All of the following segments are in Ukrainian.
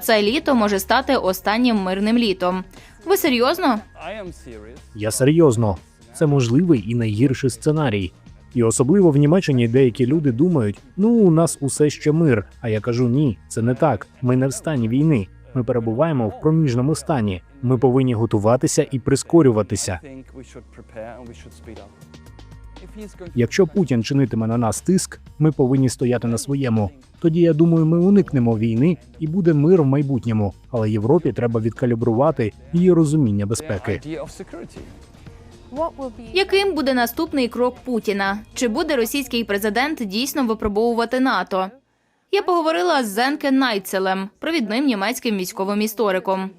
Це літо може стати останнім мирним літом. Ви серйозно? Я серйозно, це можливий і найгірший сценарій. І особливо в Німеччині деякі люди думають: ну у нас усе ще мир. А я кажу ні, це не так. Ми не в стані війни. Ми перебуваємо в проміжному стані. Ми повинні готуватися і прискорюватися. Якщо Путін чинитиме на нас тиск, ми повинні стояти на своєму. Тоді я думаю, ми уникнемо війни і буде мир в майбутньому. Але Європі треба відкалібрувати її розуміння безпеки. Яким буде наступний крок Путіна? Чи буде російський президент дійсно випробовувати НАТО? Я поговорила з Зенке Найцелем, провідним німецьким військовим істориком.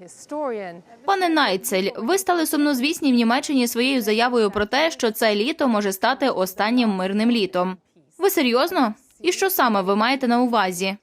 Пане Найцель, ви стали сумнозвісні в Німеччині своєю заявою про те, що це літо може стати останнім мирним літом. Ви серйозно? І що саме ви маєте на увазі?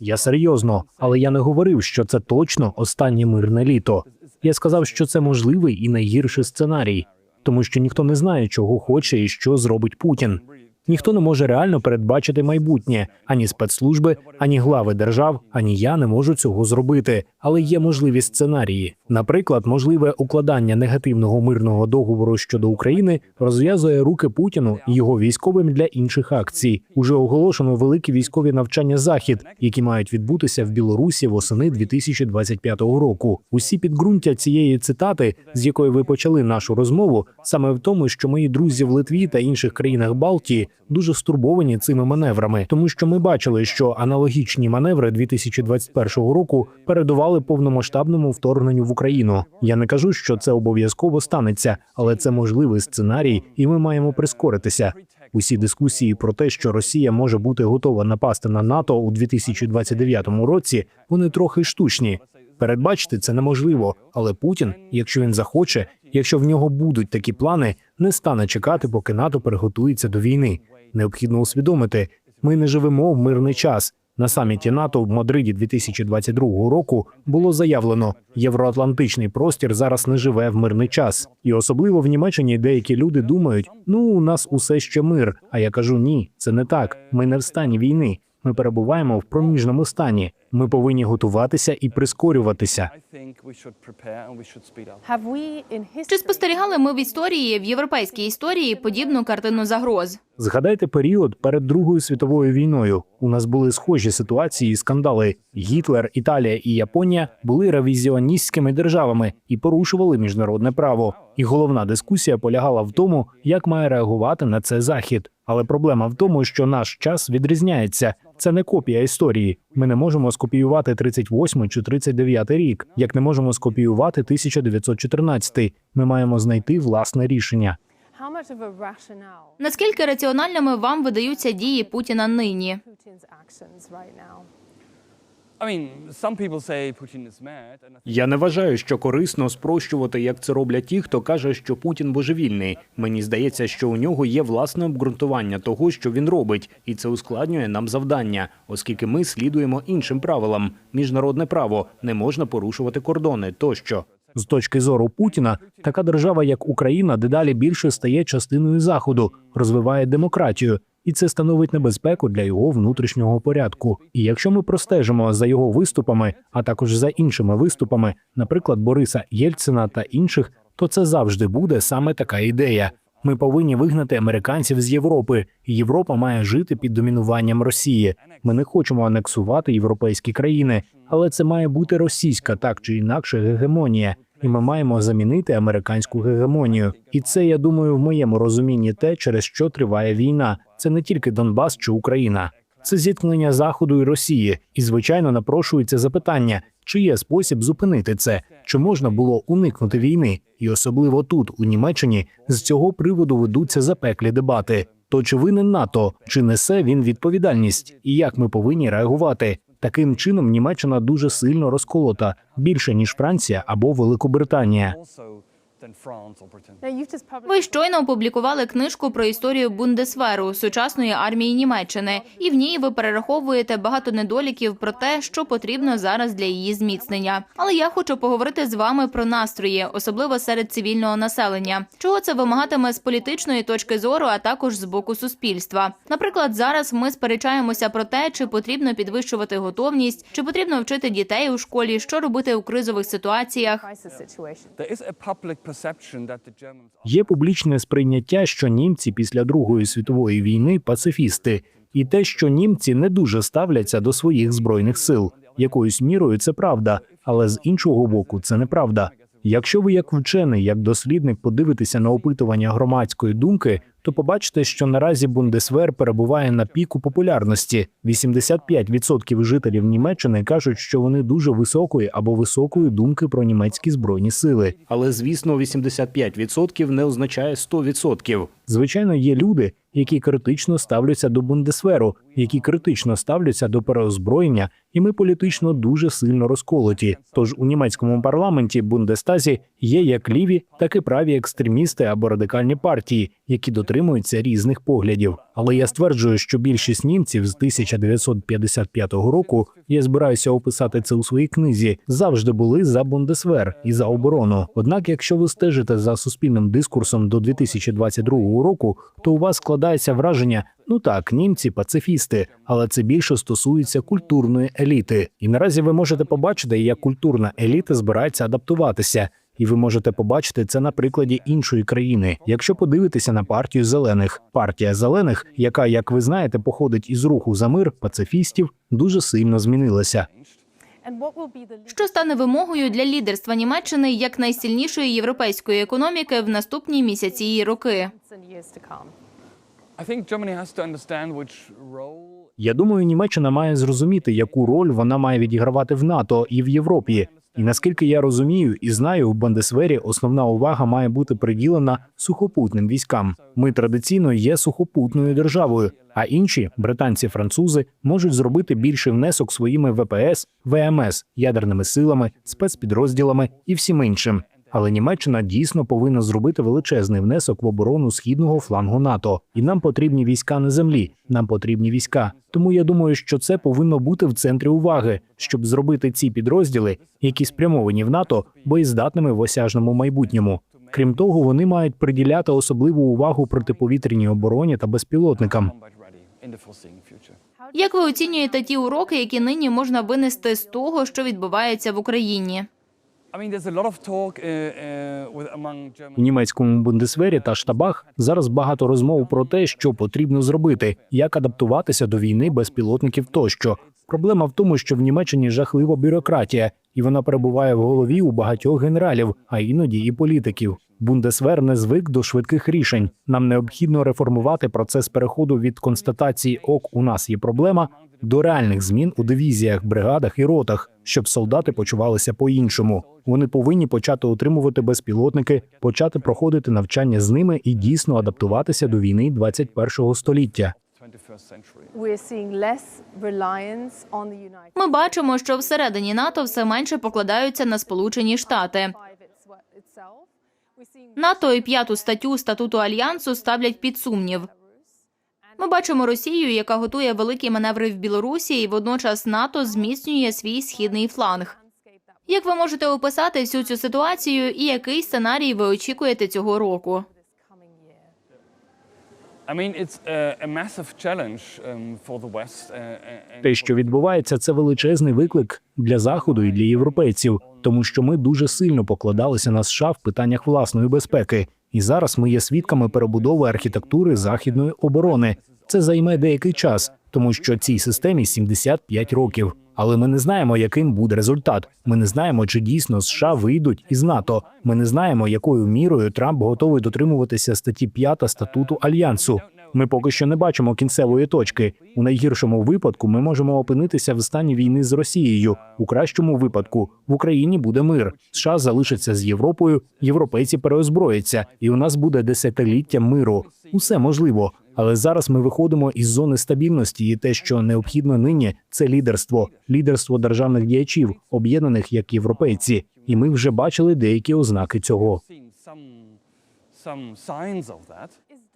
Я серйозно, але я не говорив, що це точно останнє мирне літо. Я сказав, що це можливий і найгірший сценарій, тому що ніхто не знає, чого хоче і що зробить Путін. Ніхто не може реально передбачити майбутнє ані спецслужби, ані глави держав, ані я не можу цього зробити. Але є можливі сценарії. Наприклад, можливе укладання негативного мирного договору щодо України розв'язує руки Путіну і його військовим для інших акцій. Уже оголошено великі військові навчання захід, які мають відбутися в Білорусі восени 2025 року. Усі підґрунтя цієї цитати, з якої ви почали нашу розмову, саме в тому, що мої друзі в Литві та інших країнах Балтії дуже стурбовані цими маневрами, тому що ми бачили, що аналогічні маневри 2021 року передували повномасштабному вторгненню в Україну. Я не кажу, що це обов'язково станеться, але це можливий сценарій, і ми маємо прискоритися. Усі дискусії про те, що Росія може бути готова напасти на НАТО у 2029 році, вони трохи штучні. Передбачити це неможливо, але Путін, якщо він захоче, якщо в нього будуть такі плани, не стане чекати, поки НАТО приготується до війни. Необхідно усвідомити, ми не живемо в мирний час. На саміті НАТО в Мадриді 2022 року було заявлено, євроатлантичний простір зараз не живе в мирний час, і особливо в Німеччині деякі люди думають: ну у нас усе ще мир. А я кажу ні, це не так. Ми не в стані війни. Ми перебуваємо в проміжному стані. Ми повинні готуватися і прискорюватися. Чи спостерігали ми в історії в європейській історії подібну картину загроз? Згадайте період перед Другою світовою війною. У нас були схожі ситуації і скандали. Гітлер, Італія і Японія були ревізіоністськими державами і порушували міжнародне право. І головна дискусія полягала в тому, як має реагувати на це захід. Але проблема в тому, що наш час відрізняється. Це не копія історії. Ми не можемо скопіювати 38 чи 39 рік, як не можемо скопіювати 1914. Ми маємо знайти власне рішення. Наскільки раціональними вам видаються дії Путіна нині? Я не вважаю, що корисно спрощувати, як це роблять ті, хто каже, що Путін божевільний. Мені здається, що у нього є власне обґрунтування того, що він робить, і це ускладнює нам завдання, оскільки ми слідуємо іншим правилам. Міжнародне право не можна порушувати кордони тощо. З точки зору Путіна, така держава, як Україна, дедалі більше стає частиною заходу, розвиває демократію, і це становить небезпеку для його внутрішнього порядку. І якщо ми простежимо за його виступами, а також за іншими виступами, наприклад, Бориса Єльцина та інших, то це завжди буде саме така ідея. Ми повинні вигнати американців з Європи. Європа має жити під домінуванням Росії. Ми не хочемо анексувати європейські країни, але це має бути російська так чи інакше гегемонія. І ми маємо замінити американську гегемонію. І це, я думаю, в моєму розумінні те, через що триває війна. Це не тільки Донбас чи Україна, це зіткнення Заходу і Росії. І звичайно напрошується запитання, чи є спосіб зупинити це, чи можна було уникнути війни, і особливо тут, у Німеччині, з цього приводу ведуться запеклі дебати. То чи винен НАТО, чи несе він відповідальність, і як ми повинні реагувати? Таким чином Німеччина дуже сильно розколота більше ніж Франція або Великобританія. Ви щойно опублікували книжку про історію Бундесверу сучасної армії Німеччини, і в ній ви перераховуєте багато недоліків про те, що потрібно зараз для її зміцнення. Але я хочу поговорити з вами про настрої, особливо серед цивільного населення. Чого це вимагатиме з політичної точки зору, а також з боку суспільства. Наприклад, зараз ми сперечаємося про те, чи потрібно підвищувати готовність, чи потрібно вчити дітей у школі, що робити у кризових ситуаціях. Є публічне сприйняття, що німці після Другої світової війни пацифісти, і те, що німці не дуже ставляться до своїх збройних сил. Якоюсь мірою це правда, але з іншого боку, це неправда. Якщо ви як вчений, як дослідник подивитеся на опитування громадської думки, то побачите, що наразі Бундесвер перебуває на піку популярності. 85% жителів Німеччини кажуть, що вони дуже високої або високої думки про німецькі збройні сили. Але звісно, 85% не означає 100%. Звичайно, є люди, які критично ставляться до Бундесверу, які критично ставляться до переозброєння, і ми політично дуже сильно розколоті. Тож у німецькому парламенті Бундестазі є як ліві, так і праві екстремісти або радикальні партії, які дотримуються різних поглядів. Але я стверджую, що більшість німців з 1955 року я збираюся описати це у своїй книзі. Завжди були за Бундесвер і за оборону. Однак, якщо ви стежите за суспільним дискурсом до 2022 року, то у вас складається враження. Ну так, німці пацифісти, але це більше стосується культурної еліти. І наразі ви можете побачити, як культурна еліта збирається адаптуватися. І ви можете побачити це на прикладі іншої країни. Якщо подивитися на партію зелених, партія зелених, яка, як ви знаєте, походить із руху за мир пацифістів, дуже сильно змінилася. Що стане вимогою для лідерства Німеччини як найсильнішої європейської економіки в наступні місяці і роки? Я думаю, Німеччина має зрозуміти, яку роль вона має відігравати в НАТО і в Європі. І наскільки я розумію і знаю, в Бандесвері основна увага має бути приділена сухопутним військам. Ми традиційно є сухопутною державою, а інші британці, французи можуть зробити більший внесок своїми ВПС, ВМС, ядерними силами, спецпідрозділами і всім іншим. Але Німеччина дійсно повинна зробити величезний внесок в оборону східного флангу НАТО, і нам потрібні війська на землі. Нам потрібні війська. Тому я думаю, що це повинно бути в центрі уваги, щоб зробити ці підрозділи, які спрямовані в НАТО, боєздатними в осяжному майбутньому. Крім того, вони мають приділяти особливу увагу протиповітряній обороні та безпілотникам. Як ви оцінюєте ті уроки, які нині можна винести з того, що відбувається в Україні? У німецькому бундесвері та штабах зараз багато розмов про те, що потрібно зробити, як адаптуватися до війни безпілотників тощо. Проблема в тому, що в Німеччині жахлива бюрократія, і вона перебуває в голові у багатьох генералів, а іноді і політиків. Бундесвер не звик до швидких рішень. Нам необхідно реформувати процес переходу від констатації ок, у нас є проблема до реальних змін у дивізіях, бригадах і ротах, щоб солдати почувалися по-іншому. Вони повинні почати отримувати безпілотники, почати проходити навчання з ними і дійсно адаптуватися до війни 21-го століття. 21st century. We're seeing less reliance on the United Ми бачимо, що всередині НАТО все менше покладаються на Сполучені Штати. НАТО і п'яту статтю статуту альянсу ставлять під сумнів. Ми бачимо Росію, яка готує великі маневри в Білорусі, і водночас НАТО зміцнює свій східний фланг. Як ви можете описати всю цю ситуацію, і який сценарій ви очікуєте цього року? Те, що відбувається, це величезний виклик для заходу і для європейців, тому що ми дуже сильно покладалися на США в питаннях власної безпеки, і зараз ми є свідками перебудови архітектури західної оборони. Це займе деякий час, тому що цій системі 75 років. Але ми не знаємо, яким буде результат. Ми не знаємо, чи дійсно США вийдуть із НАТО. Ми не знаємо, якою мірою Трамп готовий дотримуватися статті 5 статуту альянсу. Ми поки що не бачимо кінцевої точки. У найгіршому випадку ми можемо опинитися в стані війни з Росією. У кращому випадку в Україні буде мир. США залишаться з Європою, європейці переозброяться, і у нас буде десятиліття миру. Усе можливо. Але зараз ми виходимо із зони стабільності, і те, що необхідно нині, це лідерство, лідерство державних діячів, об'єднаних як європейці. І ми вже бачили деякі ознаки цього.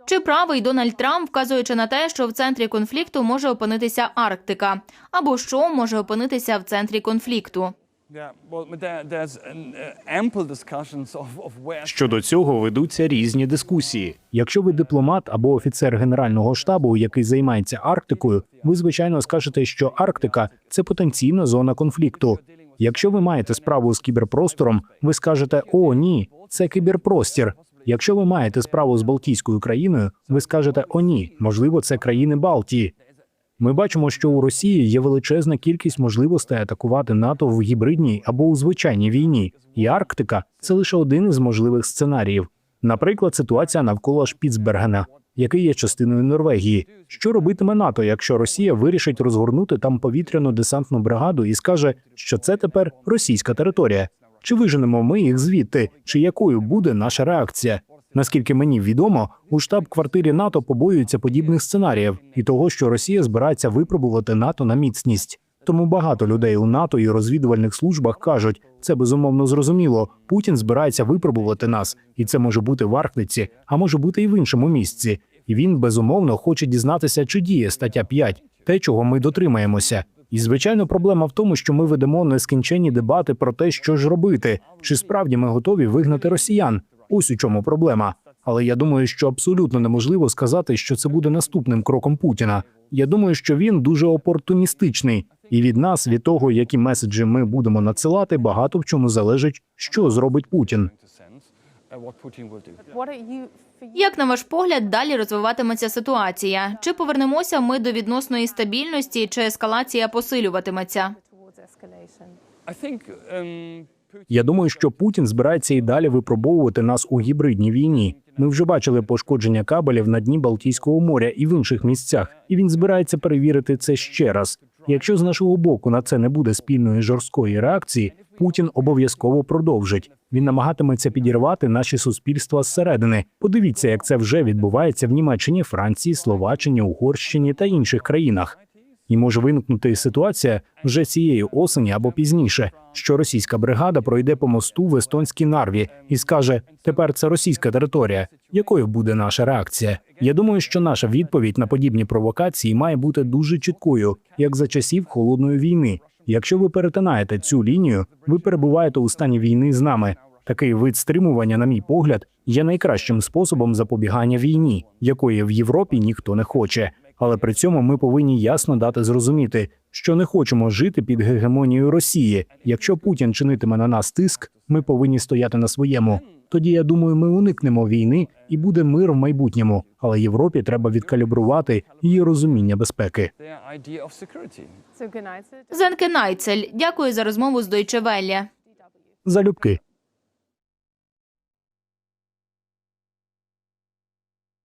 Чи правий Дональд Трамп, вказуючи на те, що в центрі конфлікту може опинитися Арктика, або що може опинитися в центрі конфлікту? Uh, Щодо цього ведуться різні дискусії. Якщо ви дипломат або офіцер генерального штабу, який займається Арктикою, ви звичайно скажете, що Арктика це потенційна зона конфлікту. Якщо ви маєте справу з кіберпростором, ви скажете: О, ні, це кіберпростір. Якщо ви маєте справу з Балтійською країною, ви скажете: О, ні, можливо, це країни Балтії. Ми бачимо, що у Росії є величезна кількість можливостей атакувати НАТО в гібридній або у звичайній війні, і Арктика це лише один із можливих сценаріїв. Наприклад, ситуація навколо Шпіцбергена, який є частиною Норвегії. Що робитиме НАТО, якщо Росія вирішить розгорнути там повітряну десантну бригаду і скаже, що це тепер російська територія? Чи виженемо ми їх звідти? Чи якою буде наша реакція? Наскільки мені відомо, у штаб-квартирі НАТО побоюються подібних сценаріїв і того, що Росія збирається випробувати НАТО на міцність. Тому багато людей у НАТО і розвідувальних службах кажуть, це безумовно зрозуміло. Путін збирається випробувати нас, і це може бути в Арктиці, а може бути і в іншому місці. І він безумовно хоче дізнатися, чи діє стаття 5, те, чого ми дотримаємося. І звичайно, проблема в тому, що ми ведемо нескінченні дебати про те, що ж робити, чи справді ми готові вигнати росіян. Ось у чому проблема. Але я думаю, що абсолютно неможливо сказати, що це буде наступним кроком Путіна. Я думаю, що він дуже опортуністичний, і від нас, від того, які меседжі ми будемо надсилати, багато в чому залежить, що зробить Путін. Як на ваш погляд, далі розвиватиметься ситуація? Чи повернемося ми до відносної стабільності, чи ескалація посилюватиметься? Я думаю, що Путін збирається і далі випробовувати нас у гібридній війні. Ми вже бачили пошкодження кабелів на дні Балтійського моря і в інших місцях, і він збирається перевірити це ще раз. Якщо з нашого боку на це не буде спільної жорсткої реакції, Путін обов'язково продовжить. Він намагатиметься підірвати наші суспільства зсередини. Подивіться, як це вже відбувається в Німеччині, Франції, Словаччині, Угорщині та інших країнах. І може виникнути ситуація вже цієї осені або пізніше, що російська бригада пройде по мосту в естонській нарві і скаже: тепер це російська територія. Якою буде наша реакція? Я думаю, що наша відповідь на подібні провокації має бути дуже чіткою, як за часів холодної війни. Якщо ви перетинаєте цю лінію, ви перебуваєте у стані війни з нами. Такий вид стримування, на мій погляд, є найкращим способом запобігання війні, якої в Європі ніхто не хоче. Але при цьому ми повинні ясно дати зрозуміти, що не хочемо жити під гегемонією Росії. Якщо Путін чинитиме на нас тиск, ми повинні стояти на своєму. Тоді я думаю, ми уникнемо війни і буде мир в майбутньому. Але Європі треба відкалібрувати її розуміння безпеки. Зенке Найцель, дякую за розмову з Welle. Залюбки.